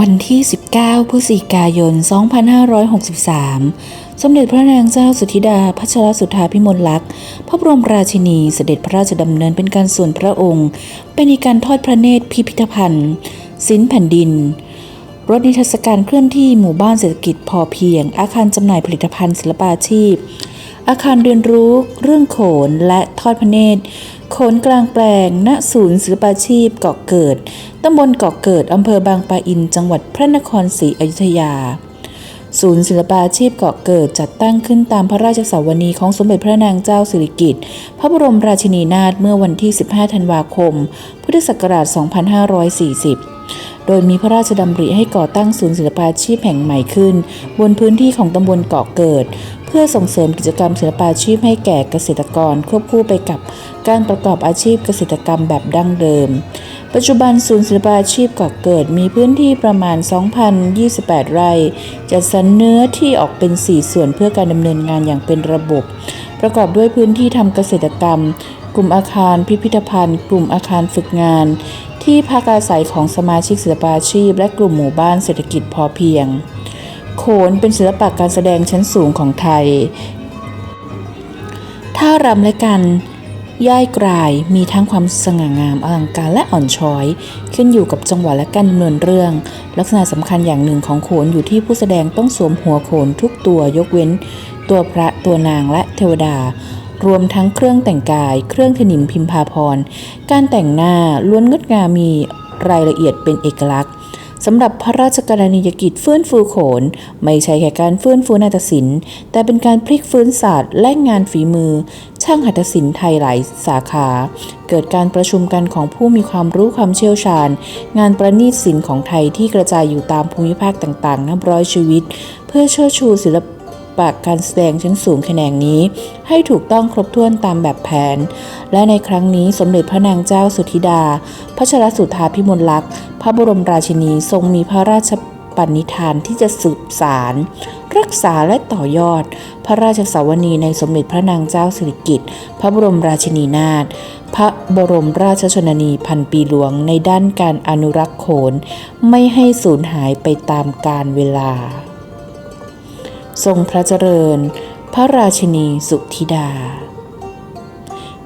วันที่ 19 พฤศจิกายน 2563 สมเด็จพระนางเจ้าสุธิดา พัชรสุธาพิมลลักษณ์ พระบรมราชินีเสด็จพระราชดำเนินเป็นการส่วนพระองค์ เป็นในการทอดพระเนตรพิพิธภัณฑ์ศิลป์แผ่นดิน รถนิทรรศการเคลื่อนที่หมู่บ้านเศรษฐกิจพอเพียง อาคารจำหน่ายผลิตภัณฑ์ศิลปาชีพ อาคารเรียนรู้เรื่องโขนและทอดพระเนตร ขนกลางแปลง ณ ศูนย์ศิลปาชีพเกาะเกิด ตำบลเกาะเกิด อำเภอบางปะอิน จังหวัดพระนครศรีอยุธยา ศูนย์ศิลปาชีพเกาะเกิดจัดตั้งขึ้นตามพระราชสวนีของสมเด็จพระนางเจ้าสิริกิติ์ พระบรมราชินีนาถเมื่อวันที่ 15 ธันวาคม พุทธศักราช 2540โดยมีพระราชดำริให้ก่อตั้งศูนย์ศิลปาชีพแห่งใหม่ขึ้น บนพื้นที่ของตำบลเกาะเกิด เพื่อส่งเสริมกิจกรรมศิลปาชีพให้แก่เกษตรกร ควบคู่ไปกับการประกอบอาชีพเกษตรกรรมแบบดั้งเดิม ปัจจุบันศูนย์ศิลปาชีพเกาะเกิดมีพื้นที่ประมาณ 2,028 ไร่ จัดสรรเนื้อที่ออกเป็น 4 ส่วนเพื่อการดำเนินงานอย่างเป็นระบบ ประกอบด้วยพื้นที่ทำเกษตรกรรม กลุ่มอาคารพิพิธภัณฑ์ กลุ่มอาคารฝึกงาน ที่พักอาศัยของสมาชิกศิลปาชีพ และกลุ่มหมู่บ้านเศรษฐกิจพอเพียง โขนเป็นศิลปะการแสดงชั้นสูงของไทย ท่ารำและการย่ายกรายมีทั้งความสง่างามอลังการและอ่อนช้อย ขึ้นอยู่กับจังหวะและการดำเนินเรื่อง ลักษณะสำคัญอย่างหนึ่งของโขนอยู่ที่ผู้แสดงต้องสวมหัวโขนทุกตัวยกเว้น ตัวพระตัวนางและเทวดา รวมทั้งเครื่องแต่งกาย เครื่องถนิมพิมพาพร การแต่งหน้าล้วนงดงามมีรายละเอียดเป็นเอกลักษณ์ สำหรับพระราชกรณียกิจฟื้นฟูโขน ไม่ใช่แค่การฟื้นฟูนาฏศิลป์แต่เป็นการพลิกฟื้นศาสตร์และงานฝีมือ ช่างหัตถศิลป์ไทยหลายสาขา เกิดการประชุมกันของผู้มีความรู้ความเชี่ยวชาญ งานประณีตศิลป์ของไทยที่กระจายอยู่ตามภูมิภาคต่างๆ นับร้อยชีวิต เพื่อเชิดชูศิลปะการแสดงชั้นสูงแขนงนี้ ให้ถูกต้องครบถ้วนตามแบบแผน และในครั้งนี้สมเด็จพระนางเจ้าสุธิดา พระชรสุธาพิมลลักษณ์ พระบรมราชินีทรงมีพระราชปณิธานที่จะสืบสารรักษาและต่อยอด พระราชสวนีในสมเด็จพระนางเจ้าสิริกิติ์พระบรมราชินีนาถพระบรมราชชนนีพันปีหลวงในด้านการอนุรักษ์โขน ไม่ให้สูญหายไปตามกาลเวลา ทรงพระเจริญ พระราชินีสุธิดา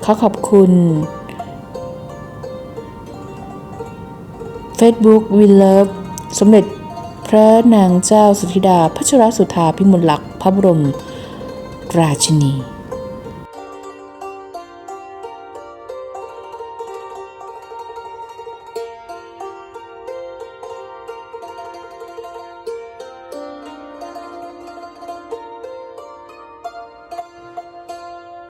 ขอขอบคุณ Facebook We Love สมเด็จพระนางเจ้าสุธิดา พระชรสุธาพิมลลักษ์พระบรมราชินี